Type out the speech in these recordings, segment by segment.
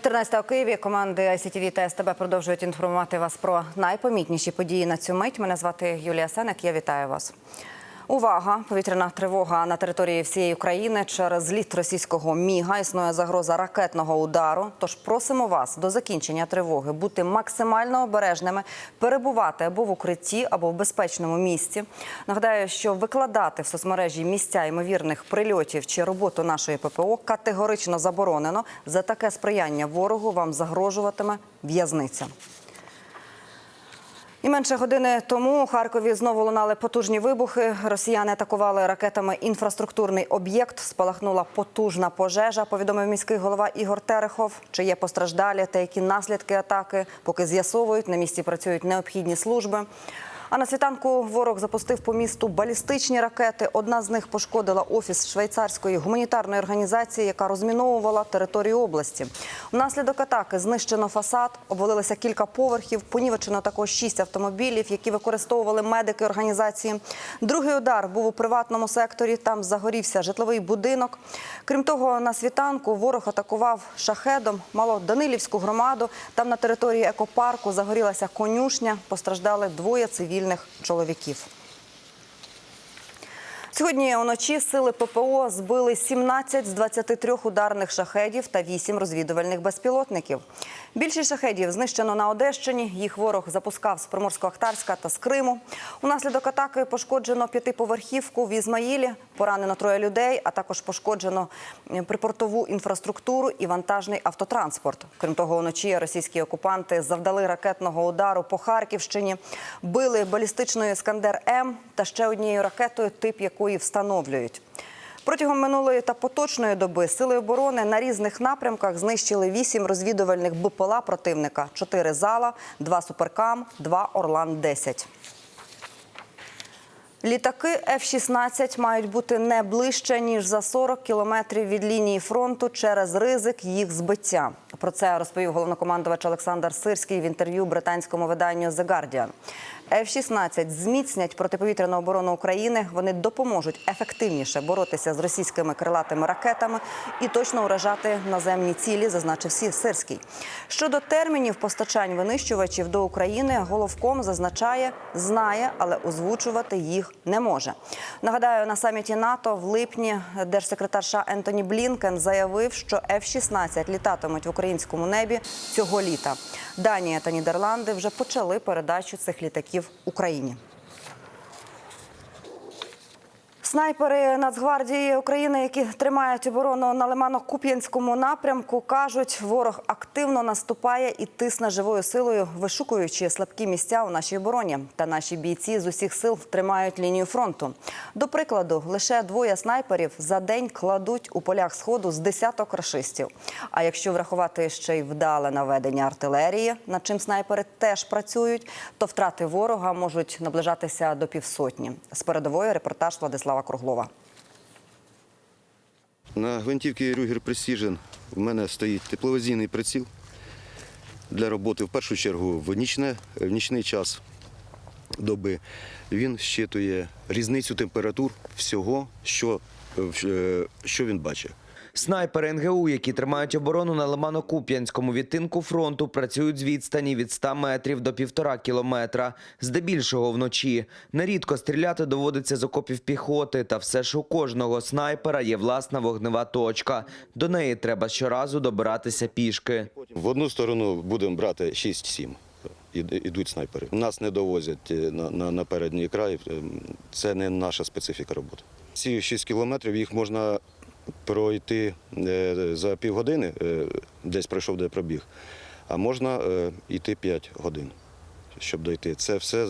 13 у Києві команди ICTV та СТБ продовжують інформувати вас про найпомітніші події на цю мить. Мене звати Юлія Сенек. Я вітаю вас. Увага! Повітряна тривога на території всієї України через зліт російського міга існує загроза ракетного удару. Тож просимо вас до закінчення тривоги бути максимально обережними, перебувати або в укритті, або в безпечному місці. Нагадаю, що викладати в соцмережі місця ймовірних прильотів чи роботу нашої ППО категорично заборонено. За таке сприяння ворогу вам загрожуватиме в'язниця. І менше години тому у Харкові знову лунали потужні вибухи. Росіяни атакували ракетами інфраструктурний об'єкт. Спалахнула потужна пожежа. Повідомив міський голова Ігор Терехов. Чи є постраждалі та які наслідки атаки, поки з'ясовують. На місці працюють необхідні служби. А на світанку ворог запустив по місту балістичні ракети. Одна з них пошкодила офіс швейцарської гуманітарної організації, яка розміновувала територію області. Внаслідок атаки знищено фасад, обвалилося кілька поверхів, понівечено також шість автомобілів, які використовували медики організації. Другий удар був у приватному секторі. Там загорівся житловий будинок. Крім того, на світанку ворог атакував шахедом Малоданилівську громаду. Там на території екопарку загорілася конюшня. Постраждали двоє цивільних чоловіків. Сьогодні уночі сили ППО збили 17 з 23 ударних шахедів та 8 розвідувальних безпілотників. Більшість шахедів знищено на Одещині. Їх ворог запускав з Приморсько-Ахтарська та з Криму. Унаслідок атаки пошкоджено п'ятиповерхівку в Ізмаїлі, поранено троє людей, а також пошкоджено припортову інфраструктуру і вантажний автотранспорт. Крім того, уночі російські окупанти завдали ракетного удару по Харківщині, били балістичною Іскандер М та ще однією ракетою, тип якої встановлюють. Протягом минулої та поточної доби сили оборони на різних напрямках знищили вісім розвідувальних БПЛА противника: чотири зала, два суперкам, два Орлан-10. Літаки F-16 мають бути не ближче ніж за 40 кілометрів від лінії фронту через ризик їх збиття. Про це розповів головнокомандувач Олександр Сирський в інтерв'ю британському виданню The Guardian. F-16 зміцнять протиповітряну оборону України. Вони допоможуть ефективніше боротися з російськими крилатими ракетами і точно уражати наземні цілі, зазначив Сирський. Щодо термінів постачань винищувачів до України, головком зазначає, знає, але озвучувати їх не може. Нагадаю, на саміті НАТО в липні держсекретар США Ентоні Блінкен заявив, що F-16 літатимуть в українському небі цього літа. Данія та Нідерланди вже почали передачу цих літаків Україні. Снайпери Нацгвардії України, які тримають оборону на Лимано-Куп'янському напрямку, кажуть, ворог активно наступає і тисне живою силою, вишукуючи слабкі місця у нашій обороні. Та наші бійці з усіх сил тримають лінію фронту. До прикладу, лише двоє снайперів за день кладуть у полях сходу з десяток рашистів. А якщо врахувати ще й вдале наведення артилерії, над чим снайпери теж працюють, то втрати ворога можуть наближатися до півсотні. З передової репортаж Владислава Круглова. На гвинтівці Рюгер Precision в мене стоїть тепловізійний приціл для роботи в першу чергу в, нічне, в нічний час доби. Він щитує різницю температур всього, що, е, що він бачить. Снайпери НГУ, які тримають оборону на Лимано-Куп'янському відтинку фронту, працюють з відстані від 100 метрів до півтора кілометра, здебільшого вночі. Нерідко стріляти доводиться з окопів піхоти, та все ж у кожного снайпера є власна вогнева точка. До неї треба щоразу добиратися пішки. В одну сторону будемо брати 6-7. Ідуть снайпери. Нас не довозять е, на, на, на передній край. Е, Це не наша специфіка роботи. Ці 6 кілометрів їх можна пройти е, за півгодини, е, десь пройшов де пробіг, а можна е, йти 5 годин, щоб дойти. Це все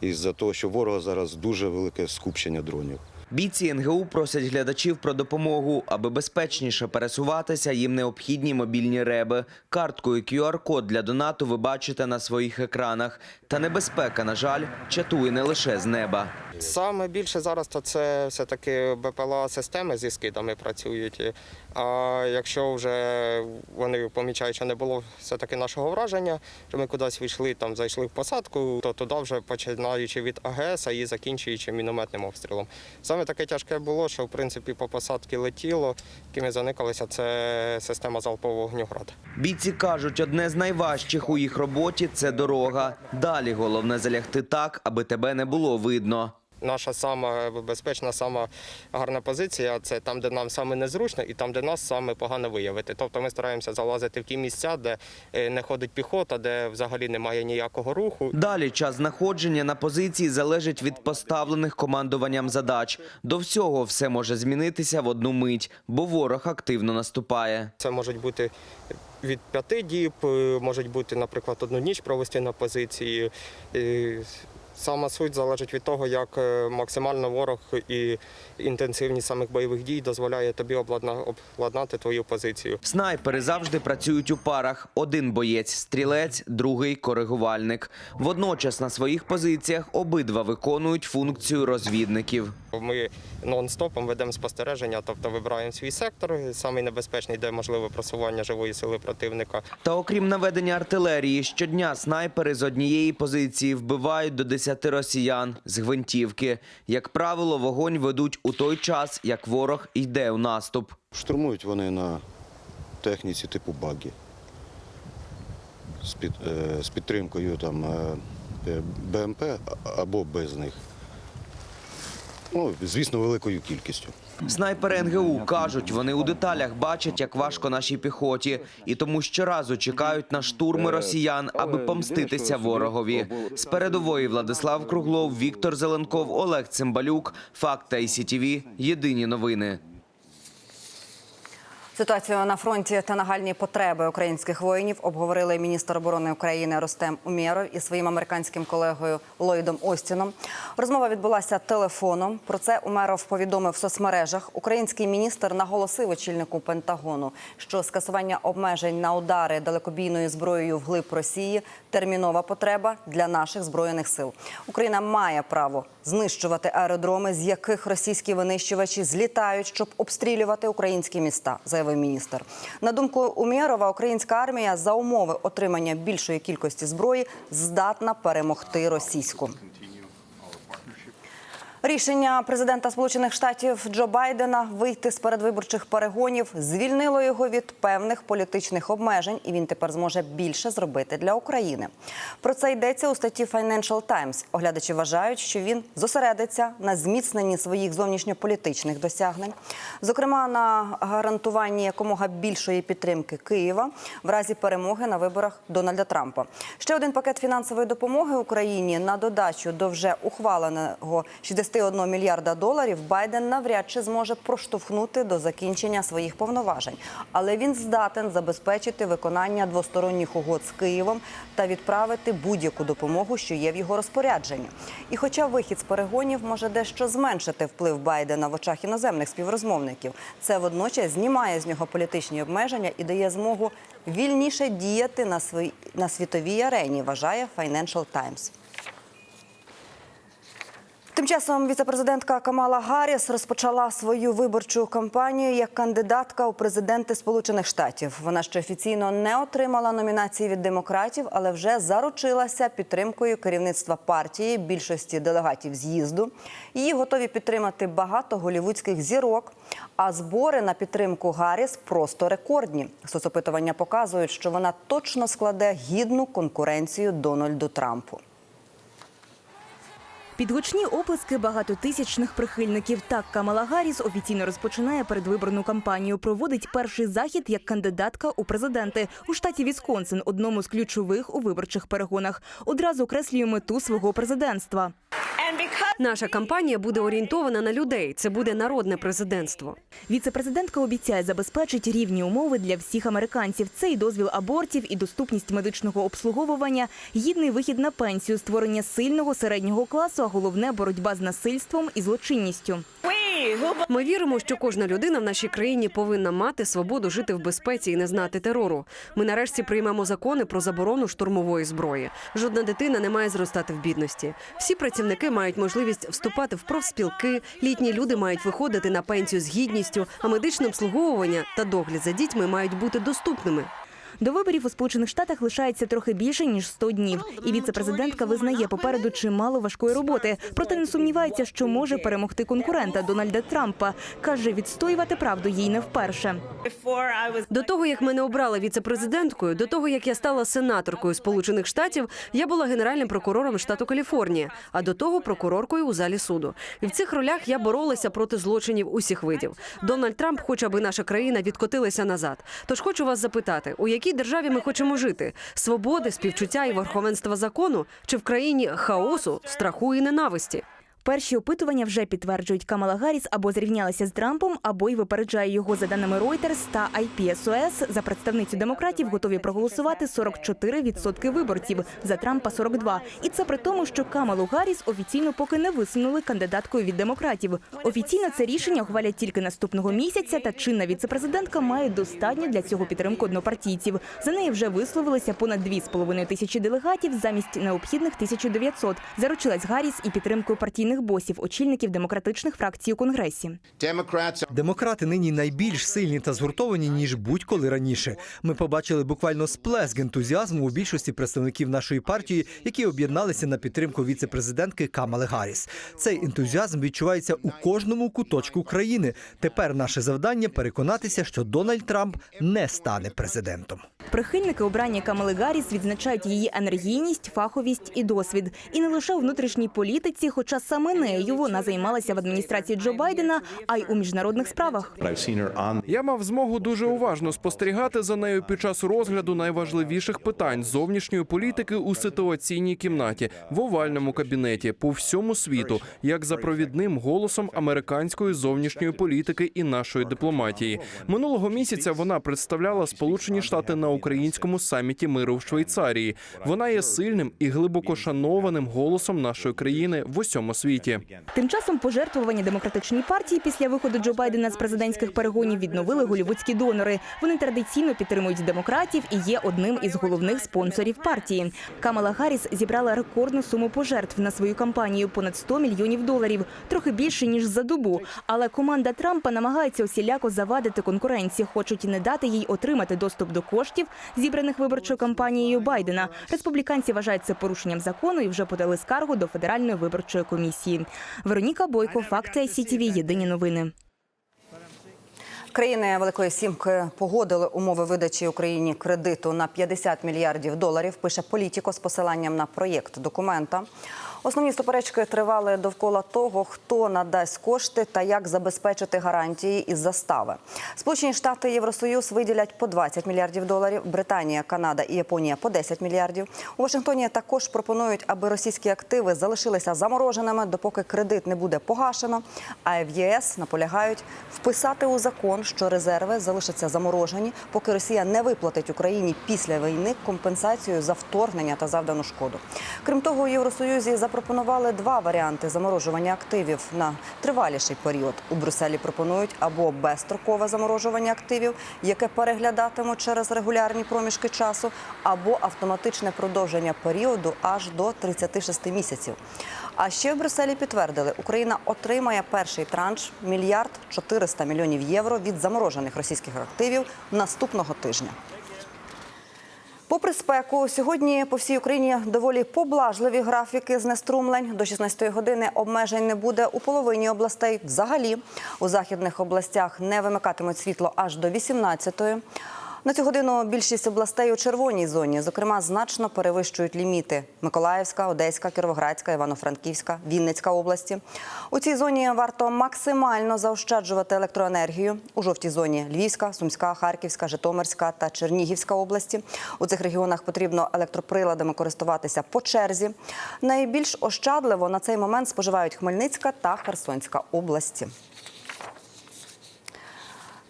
із-за того, що ворога зараз дуже велике скупчення дронів. Бійці НГУ просять глядачів про допомогу. Аби безпечніше пересуватися, їм необхідні мобільні реби. Карткою QR-код для донату ви бачите на своїх екранах. Та небезпека, на жаль, чатує не лише з неба. Саме більше зараз то це все-таки БПЛА системи зі скидами працюють. А якщо вже вони помічають, що не було все-таки нашого враження, що ми кудись війшли, там зайшли в посадку, то туди вже починаючи від АГС і закінчуючи мінометним обстрілом. Саме таке тяжке було, що в принципі по посадці летіло, якими заникалися, це система залпового вогню «Град». Бійці кажуть, одне з найважчих у їх роботі – це дорога. Далі головне залягти так, аби тебе не було видно. Наша сама безпечна, сама гарна позиція це там, де нам саме незручно, і там, де нас саме погано виявити. Тобто ми стараємося залазити в ті місця, де е, не ходить піхота, де взагалі немає ніякого руху. Далі час знаходження на позиції залежить від поставлених командуванням задач. До всього все може змінитися в одну мить, бо ворог активно наступає. Це можуть бути від п'яти діб, е, можуть бути, наприклад, одну ніч провести на позиції. Сама суть залежить від того, як е, максимально ворог і інтенсивність самих бойових дій дозволяє тобі обладнати твою позицію. Снайпери завжди працюють у парах. Один боєць – стрілець, другий – коригувальник. Водночас на своїх позиціях обидва виконують функцію розвідників. Ми нон-стопом ведемо спостереження, тобто вибираємо свій сектор, самий небезпечний, де можливе просування живої сили противника. Та окрім наведення артилерії, щодня снайпери з однієї позиції вбивають до 10 росіян з гвинтівки. Як правило, вогонь ведуть у той час, як ворог йде у наступ. Штурмують вони на техніці типу багі. З, під, е, з підтримкою там, е, е, БМП або без них. Ну, звісно, великою кількістю. Снайпери НГУ кажуть, вони у деталях бачать, як важко нашій піхоті, і тому щоразу чекають на штурми росіян, аби помститися ворогові. З передової Владислав Круглов, Віктор Зеленков, Олег Цимбалюк, Факт та ICTV. Єдині новини. Ситуацію на фронті та нагальні потреби українських воїнів обговорили міністр оборони України Ростем Умєров і своїм американським колегою Ллойдом Остіном. Розмова відбулася телефоном. Про це Умеров повідомив в соцмережах. Український міністр наголосив очільнику Пентагону, що скасування обмежень на удари далекобійною зброєю вглиб Росії термінова потреба для наших збройних сил. Україна має право знищувати аеродроми, з яких російські винищувачі злітають, щоб обстрілювати українські міста, заявив міністр. На думку Умєрова, українська армія за умови отримання більшої кількості зброї здатна перемогти російську. Рішення президента Сполучених Штатів Джо Байдена вийти з передвиборчих перегонів звільнило його від певних політичних обмежень, і він тепер зможе більше зробити для України. Про це йдеться у статті Financial Times. Оглядачі вважають, що він зосередиться на зміцненні своїх зовнішньополітичних досягнень, зокрема на гарантуванні якомога більшої підтримки Києва в разі перемоги на виборах Дональда Трампа. Ще один пакет фінансової допомоги Україні на додачу до вже ухваленого 61 мільярда доларів Байден навряд чи зможе проштовхнути до закінчення своїх повноважень, але він здатен забезпечити виконання двосторонніх угод з Києвом та відправити будь-яку допомогу, що є в його розпорядженні. І хоча вихід з перегонів може дещо зменшити вплив Байдена в очах іноземних співрозмовників, це водночас знімає з нього політичні обмеження і дає змогу вільніше діяти на свої на світовій арені, вважає Financial Times. Тим часом віцепрезидентка Камала Гарріс розпочала свою виборчу кампанію як кандидатка у президенти Сполучених Штатів. Вона ще офіційно не отримала номінації від демократів, але вже заручилася підтримкою керівництва партії, більшості делегатів з'їзду. Її готові підтримати багато голівудських зірок. А збори на підтримку Гарріс просто рекордні. Соцопитування показують, що вона точно складе гідну конкуренцію Дональду Трампу. Підгучні оплески багатотисячних прихильників. Так Камала Гарріс офіційно розпочинає передвиборну кампанію. Проводить перший захід як кандидатка у президенти у штаті Вісконсин, одному з ключових у виборчих перегонах. Одразу окреслює мету свого президентства. Наша кампанія буде орієнтована на людей. Це буде народне президентство. Віцепрезидентка обіцяє забезпечить рівні умови для всіх американців. Це і дозвіл абортів, і доступність медичного обслуговування, гідний вихід на пенсію, створення сильного середнього класу, а головне боротьба з насильством і злочинністю. Ми віримо, що кожна людина в нашій країні повинна мати свободу жити в безпеці і не знати терору. Ми нарешті приймемо закони про заборону штурмової зброї. Жодна дитина не має зростати в бідності. Всі працівники мають можливість вступати в профспілки. Літні люди мають виходити на пенсію з гідністю, а медичне обслуговування та догляд за дітьми мають бути доступними. До виборів у Сполучених Штатах лишається трохи більше ніж 100 днів. І віце-президентка визнає попереду чимало важкої роботи. Проте не сумнівається, що може перемогти конкурента Дональда Трампа. каже, відстоювати правду їй не вперше. До того як мене обрали віце-президенткою, до того як я стала сенаторкою Сполучених Штатів, я була генеральним прокурором штату Каліфорнія, а до того прокуроркою у залі суду. І в цих ролях я боролася проти злочинів усіх видів. Дональд Трамп хоче, аби наша країна відкотилася назад. Тож хочу вас запитати, у якій державі ми хочемо жити: свободи, співчуття і верховенства закону, чи в країні хаосу, страху і ненависті? Перші опитування вже підтверджують, Камала Гарріс або зрівнялася з Трампом, або й випереджає його за даними Reuters та IPSOS. За представницю демократів готові проголосувати 44% виборців, за Трампа 42%. І це при тому, що Камалу Гарріс офіційно поки не висунули кандидаткою від демократів. Офіційно це рішення ухвалять тільки наступного місяця. Та чинна віцепрезидентка має достатньо для цього підтримку однопартійців. За неї вже висловилися понад 2,5 тисячі делегатів замість необхідних 1900. Заручилась Гарріс і підтримкою партійних босів, очільників демократичних фракцій у конгресі. Демократи нині найбільш сильні та згуртовані ніж будь-коли раніше. Ми побачили буквально сплеск ентузіазму у більшості представників нашої партії, які об'єдналися на підтримку віце-президентки Камали Гарріс. Цей ентузіазм відчувається у кожному куточку країни. Тепер наше завдання переконатися, що Дональд Трамп не стане президентом. Прихильники обрання Камали Гарріс відзначають її енергійність, фаховість і досвід. І не лише у внутрішній політиці, хоча саме нею вона займалася в адміністрації Джо Байдена, а й у міжнародних справах. Я мав змогу дуже уважно спостерігати за нею під час розгляду найважливіших питань зовнішньої політики у ситуаційній кімнаті в овальному кабінеті по всьому світу, як за провідним голосом американської зовнішньої політики і нашої дипломатії. Минулого місяця вона представляла Сполучені Штати на українському саміті миру в Швейцарії. Вона є сильним і глибоко шанованим голосом нашої країни в усьому світі. Тим часом пожертвування демократичній партії після виходу Джо Байдена з президентських перегонів відновили голівудські донори. Вони традиційно підтримують демократів і є одним із головних спонсорів партії. Камала Гарріс зібрала рекордну суму пожертв на свою кампанію понад 100 мільйонів доларів, трохи більше ніж за добу. Але команда Трампа намагається усіляко завадити конкуренції, хочуть не дати їй отримати доступ до коштів, зібраних виборчою кампанією Байдена. Республіканці вважають це порушенням закону і вже подали скаргу до федеральної виборчої комісії. Вероніка Бойко, факти СІТІВІ, Єдині новини. Країни Великої Сімки погодили умови видачі Україні кредиту на 50 мільярдів доларів. Пише політико з посиланням на проєкт документа. Основні суперечки тривали довкола того, хто надасть кошти та як забезпечити гарантії із застави. Сполучені Штати Євросоюз виділять по 20 мільярдів доларів. Британія, Канада і Японія по 10 мільярдів. У Вашингтоні також пропонують, аби російські активи залишилися замороженими, допоки кредит не буде погашено. А в ЄС наполягають вписати у закон, що резерви залишаться заморожені, поки Росія не виплатить Україні після війни компенсацію за вторгнення та завдану шкоду. Крім того, у Євросоюзі запропонували два варіанти заморожування активів на триваліший період. У Брюсселі пропонують або безстрокове заморожування активів, яке переглядатимуть через регулярні проміжки часу, або автоматичне продовження періоду аж до 36 місяців. А ще в Брюсселі підтвердили, Україна отримає перший транш мільярд 400 мільйонів євро від заморожених російських активів наступного тижня. Попри спеку, сьогодні по всій Україні доволі поблажливі графіки знеструмлень. До 16 години обмежень не буде у половині областей. Взагалі у західних областях не вимикатимуть світло аж до 18-ї. На цю годину більшість областей у червоній зоні, зокрема, значно перевищують ліміти: Миколаївська, Одеська, Кіровоградська, Івано-Франківська, Вінницька області. У цій зоні варто максимально заощаджувати електроенергію. У жовтій зоні Львівська, Сумська, Харківська, Житомирська та Чернігівська області. У цих регіонах потрібно електроприладами користуватися по черзі. Найбільш ощадливо на цей момент споживають Хмельницька та Херсонська області.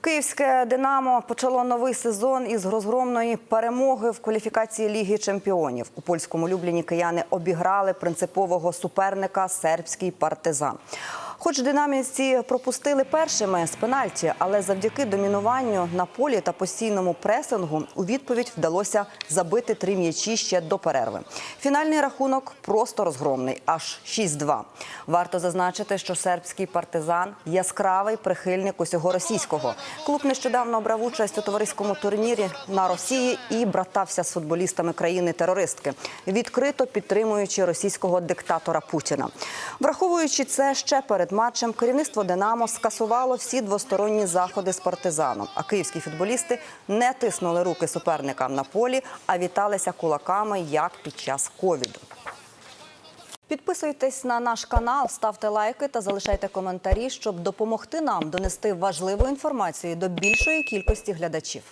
Київське Динамо почало новий сезон із розгромної перемоги в кваліфікації Ліги Чемпіонів. У польському Любліні кияни обіграли принципового суперника сербський партизан. Хоч динамівці пропустили першими з пенальті, але завдяки домінуванню на полі та постійному пресингу у відповідь вдалося забити три м'ячі ще до перерви. Фінальний рахунок просто розгромний, аж 6-2. Варто зазначити, що сербський партизан яскравий прихильник усього російського. Клуб нещодавно брав участь у товариському турнірі на Росії і братався з футболістами країни-терористки, відкрито підтримуючи російського диктатора Путіна. Враховуючи це ще матчем, керівництво Динамо скасувало всі двосторонні заходи з партизаном. А київські футболісти не тиснули руки суперникам на полі, а віталися кулаками як під час ковіду. Підписуйтесь на наш канал, ставте лайки та залишайте коментарі, щоб допомогти нам донести важливу інформацію до більшої кількості глядачів.